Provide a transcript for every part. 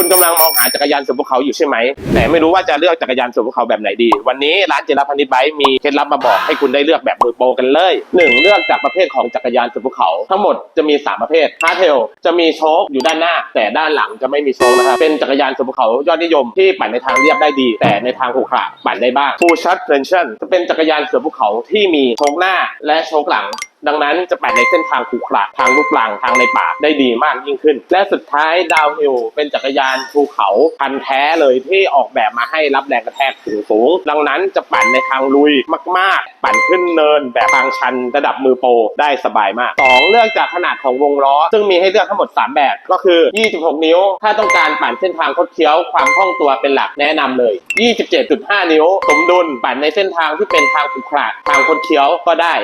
คุณกำลังมองหาจักรยานเสือภูเขาอยู่ใช่ไหม แต่ไม่รู้ว่าจะเลือกจักรยานเสือภูเขาแบบไหนดี วันนี้ร้านเจรพันธิตไบค์มีเคล็ดลับมาบอกให้คุณได้เลือกแบบมือโปรกันเลยหนึ่งเลือกจากประเภทของจักรยานเสือภูเขา ทั้งหมดจะมี 3 ประเภทฮาร์เทลจะมีโชคอยู่ด้านหน้า แต่ด้านหลังจะไม่มีโชคนะครับเป็นจักรยานเสือภูเขายอดนิยมที่ปั่นในทางเรียบได้ดี แต่ในทางขรุขระปั่นได้บ้าง Full Suspension จะเป็นจักรยานเสือภูเขาที่มีโชคหน้าและโชคหลัง ดังนั้นจะปั่นในเส้นทางขรุขระทางลูกลังทางในป่าได้ดีมากยิ่งขึ้น และสุดท้ายดาวฮิลเป็นจักรยานภูเขาพันแท้เลยที่ออกแบบมาให้รับแรงกระแทกสูงสูง ดังนั้นจะปั่นในทางลุยมาก ๆ ปั่นขึ้นเนินแบบทางชันระดับมือโปรได้สบายมาก 2 เลือกจากขนาดของวงล้อ ซึ่งมีให้เลือกทั้งหมด 3 แบบ ก็คือ 26 นิ้ว ถ้าต้องการปั่นเส้นทางคดเคี้ยวความคล่องตัวเป็นหลักแนะนำเลย 27.5 นิ้ว สมดุลปั่นในเส้นทางที่เป็นทางขรุขระทางคดเคี้ยวก็ได้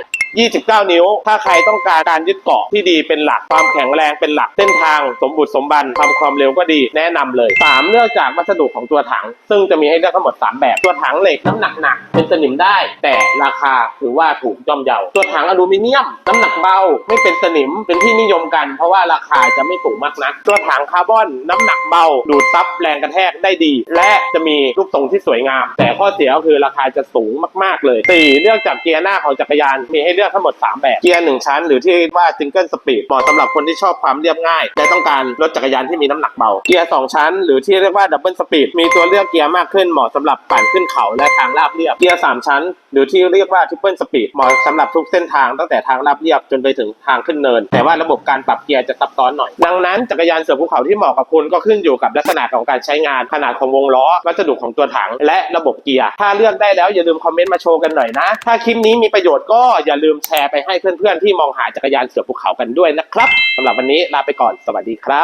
29 นิ้ว ถ้าใครต้องการการยึดเกาะที่ดีเป็นหลัก ความแข็งแรงเป็นหลัก เส้นทางสมบุติสมบันทำความเร็วก็ดีแนะนำเลย 3 เลือกจากวัสดุของตัวถัง ซึ่งจะมีให้เลือกทั้งหมด 3 แบบ ตัวถังเหล็กน้ำหนักหนักเป็นสนิมได้ แต่ราคาถือว่าถูกย่อมเยา ตัวถังอลูมิเนียม น้ำหนักเบาไม่เป็นสนิมเป็นที่นิยมกัน เพราะว่าราคาจะไม่สูงมากนัก ตัวถังคาร์บอนน้ำหนักเบา ดูดซับแรงกระแทกได้ดี และจะมีรูปทรงที่สวยงาม แต่ข้อเสียก็คือราคาจะสูงมาก ๆเลย 4 เลือกจากเกียร์หน้าของจักรยานมีให้เลือกทั้งหมด 3 แบบ เกียร์หนึ่งชั้น หรือที่เรียกว่าซิงเกิลสปีดเหมาะสำหรับคนที่ชอบความเรียบง่าย และต้องการรถจักรยานที่มีน้ำหนักเบา เกียร์สองชั้น หรือที่เรียกว่าดับเบิลสปีดมีตัวเลือกเกียร์มากขึ้นเหมาะสำหรับปั่นขึ้นเขาและทางราบเรียบ เกียร์สามชั้น หรือที่เรียกว่าทริปเปิลสปีดเหมาะสำหรับทุกเส้นทางตั้งแต่ทางราบเรียบจนไปถึงทางขึ้นเนิน แต่ว่าระบบการปรับเกียร์จะซับซ้อนหน่อย ดังนั้นจักรยานเสือภูเขาที่เหมาะกับคุณก็ขึ้นอยู่กับลักษณะของการใช้งานขนาดของวงล้อวัสดุของตัวถัง และระบบเกียร์ถ้าเลือกได้แล้วอย่าลืมคอมเมนต์มาโชว์กันหน่อยนะ ถ้าคลิปนี้มีประโยชน์ก็อย่าลืมแชร์ไปให้เพื่อนๆที่มองหาจักรยานเสือภูเขากันด้วยนะครับสำหรับวันนี้ลาไปก่อนสวัสดีครับ